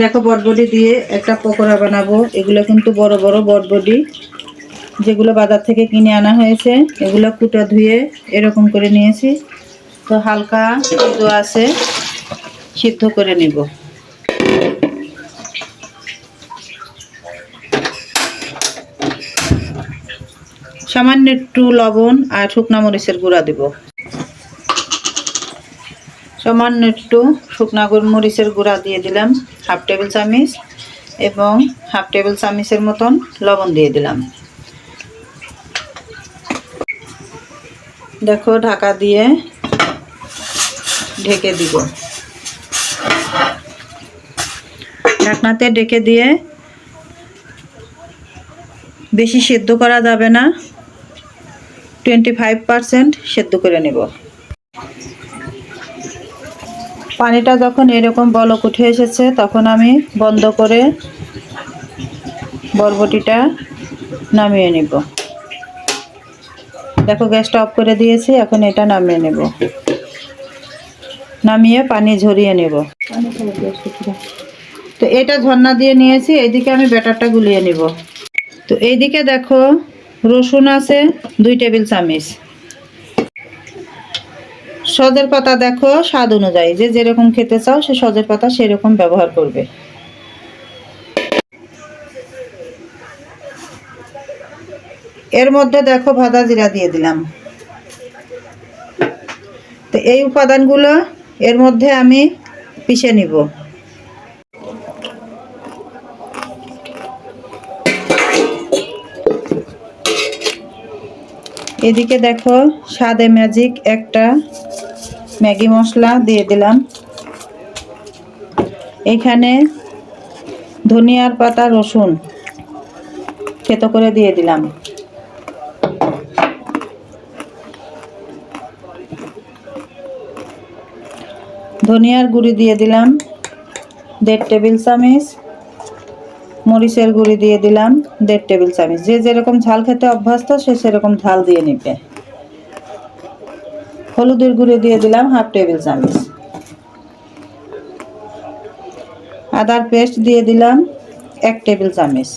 দেখো, বটবডি দিয়ে একটা পকোড়া বানাবো। এগুলো কিন্তু বড় বড় বটবডি, যেগুলো বাজার থেকে কিনে আনা হয়েছে। এগুলো কুটা ধুয়ে এরকম করে নিয়েছি। তো হালকা সিদ্ধ আছে, সিদ্ধ করে নিব। সামান্য একটু লবণ আর শুকনা মরিচের গুঁড়া দেব। সামান্য একটু শুকনা মরিচের গুঁড়া দিয়ে দিলাম, হাফ টেবিল চামচ এবং হাফ টেবিল চামচের মতন লবণ দিয়ে দিলাম। দেখো, ঢাকা দিয়ে ঢেকে দিব। ঢাকনাতে ঢেকে দিয়ে বেশি সেদ্ধ করা যাবে না। টোয়েন্টি ফাইভ পারসেন্ট সেদ্ধ করে নেব। পানিটা যখন এরকম বলক উঠে এসেছে, তখন আমি বন্ধ করে বরবটিটা নামিয়ে নেব। দেখো, গ্যাসটা অফ করে দিয়েছি, এখন এটা নামিয়ে নেব। নামিয়ে পানি ঝরিয়ে নেব। তো এটা ঝর্ণা দিয়ে নিয়েছি, এইদিকে আমি ব্যাটারটা গুলিয়ে নেব। তো এইদিকে দেখো, রসুন আছে, দুই টেবিল চামচ। সজের পাতা দেখো স্বাদ অনুযায়ী। যে যেরকম খেতে চাও, সে সজের পাতা সেরকম ব্যবহার করবে। এর মধ্যে দেখো ভাজা জিরা দিয়ে দিলাম। তো এই উপাদানগুলো এর মধ্যে আমি পিষে নিব। এদিকে দেখো স্বাদে ম্যাজিক একটা ম্যাগি মশলা দিয়ে দিলাম। এখানে ধনিয়ার পাতা, রসুন থেতো করে দিয়ে দিলাম। ধনিয়ার গুঁড়ি দিয়ে দিলাম, দেড় টেবিল চামচ। মরিচের গুঁড়ি দিয়ে দিলাম, দেড় টেবিল চামচ। যে যেরকম ঝাল খেতে অভ্যস্ত, সে সেরকম ঝাল দিয়ে নেবে। হলুদের গুঁড়ো দিয়ে দিলাম হাফ টেবিল চামচ। আদার পেস্ট দিয়ে দিলাম এক টেবিল চামচ।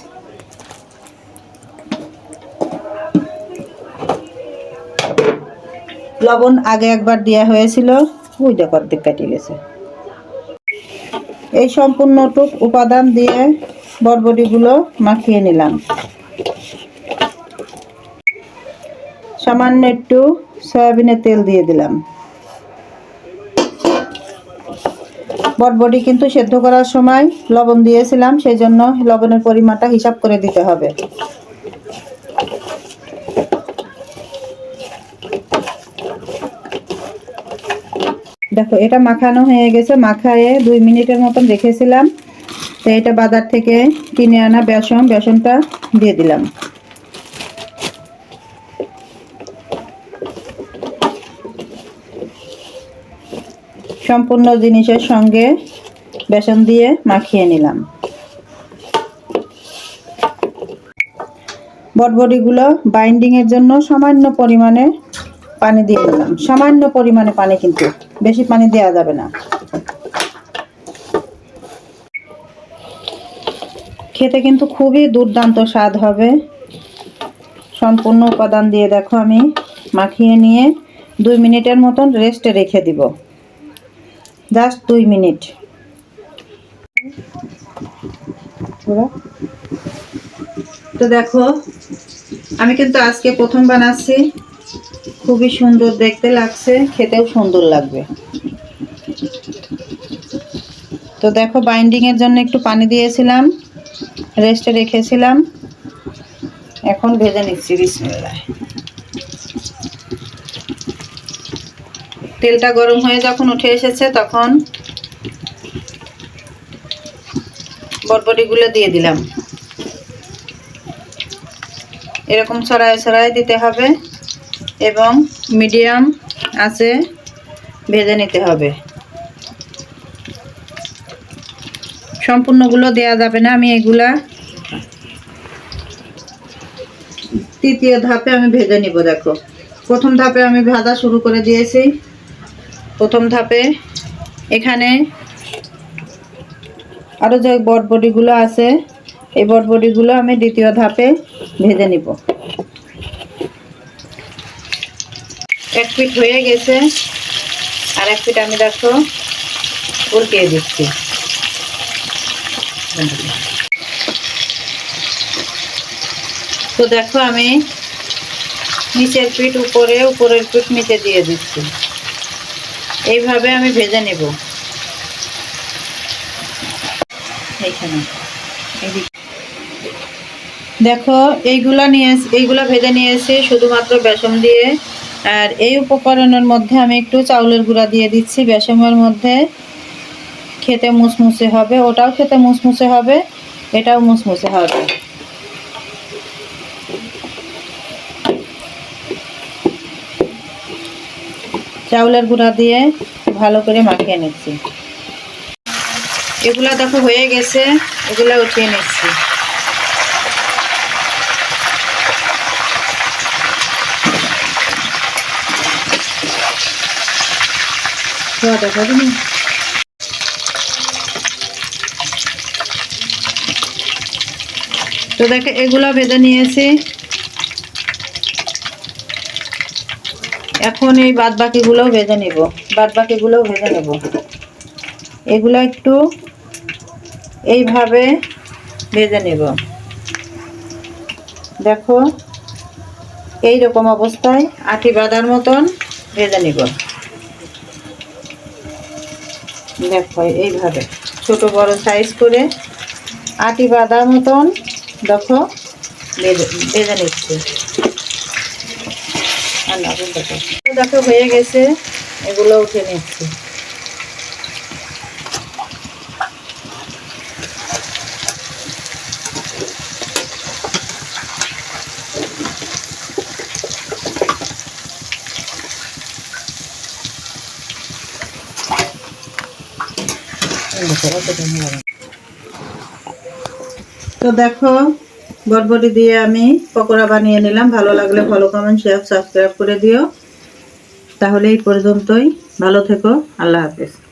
লবণ আগে একবার দেওয়া হয়েছিল ওই দেখো অর্ধেক কাটিয়ে গেছে? এই সম্পূর্ণটুক উপাদান দিয়ে বরবটিগুলো মাখিয়ে নিলাম। সামান্য একটু সয়াবিনের তেল দিয়ে দিলাম। বটবটি কিন্তু সেদ্ধ করার সময় লবণ দিয়েছিলাম সেই জন্য লবণের পরিমাণটা হিসাব করে দিতে হবে। দেখো, এটা মাখানো হয়ে গেছে, মাখায়ে দুই মিনিটের মতন রেখেছিলাম। তো এটা বাজার থেকে কিনে আনা বেসন, বেসনটা দিয়ে দিলাম। সম্পূর্ণ জিনিসের সঙ্গে বেসন দিয়ে মাখিয়ে নিলাম। বটবটিগুলো বাইন্ডিংয়ের জন্য সামান্য পরিমাণে পানি দিয়ে দিলাম। সামান্য পরিমাণে পানি কিন্তু, বেশি পানি দেওয়া যাবে না। খেতে কিন্তু খুবই দুর্দান্ত স্বাদ হবে। সম্পূর্ণ উপাদান দিয়ে দেখো আমি মাখিয়ে নিয়ে দুই মিনিটের মতন রেস্টে রেখে দিব। জাস্ট দুই মিনিট। তো দেখো, আমি কিন্তু আজকে প্রথম বানাচ্ছি। খুবই সুন্দর দেখতে লাগছে, খেতেও সুন্দর লাগবে। তো দেখো বাইন্ডিংয়ের জন্য একটু পানি দিয়েছিলাম রেস্টে রেখেছিলাম। এখন ভেজে নিচ্ছি, বিসমিল্লাহ। তেলটা গরম হয়ে যখন উঠে এসেছে, তখন বটবটিগুলো দিয়ে দিলাম। এরকম ছড়ায় ছড়ায় দিতে হবে এবং মিডিয়াম আছে ভেজে নিতে হবে। সম্পূর্ণগুলো দেয়া যাবে না, আমি এগুলা তৃতীয় ধাপে আমি ভেজে নিব, দেখো। প্রথম ধাপে আমি ভাজা শুরু করে দিয়েছি। প্রথম ধাপে এখানে আরও যে বটবটিগুলো আছে, এই বটবটিগুলো আমি দ্বিতীয় ধাপে ভেজে নিব। এক পিঠ হয়ে গেছে, আর এক পিঠ আমি দেখো উল্টিয়ে দিচ্ছি। তো দেখো আমি নিচের পিঠ উপরে, উপরের পিঠ নিচে দিয়ে দিচ্ছি। এইভাবে আমি ভেজে নেব। এইখানে। দেখো, এইগুলা নিয়ে এস- এইগুলা ভেজে নিয়েছি শুধুমাত্র বেসন দিয়ে, আর এই উপকরণের মধ্যে আমি একটু চাউলের গুঁড়া দিয়ে দিচ্ছি। বেসনের মধ্যে খেতে মুসমুসে হবে, ওটাও খেতে মুসমুসে হবে, এটাও মুসমুসে হবে। চাউলের গুঁড়া দিয়ে ভালো করে মাখিয়ে নিচ্ছি। এগুলা দেখো হয়ে গেছে, এগুলা উঠিয়ে নিচ্ছি। তো দেখো, এগুলা ভেজে নিয়েছি। এখন এই বাদ বাকিগুলোও ভেজে নিব। বাদ বাকিগুলোও ভেজে নেব। এগুলো একটু এইভাবে ভেজে নেব। দেখো এই রকম অবস্থায় আটি বাঁধার মতন ভেজে নিব। দেখো, এইভাবে ছোট বড় সাইজ করে আটি বাঁধার মতন দেখো, ভেজে ভেজে নিচ্ছি। দেখো হয়ে গেছে। এগুলো উঠে নিচ্ছি। তো দেখো বটবটি দিয়ে আমি পকোড়া বানিয়ে নিলাম। ভালো লাগলে ভালো কমেন্ট শেয়ার সাবস্ক্রাইব করে দিও। তাহলে এই পর্যন্তই। ভালো থেকো। আল্লাহ হাফেজ।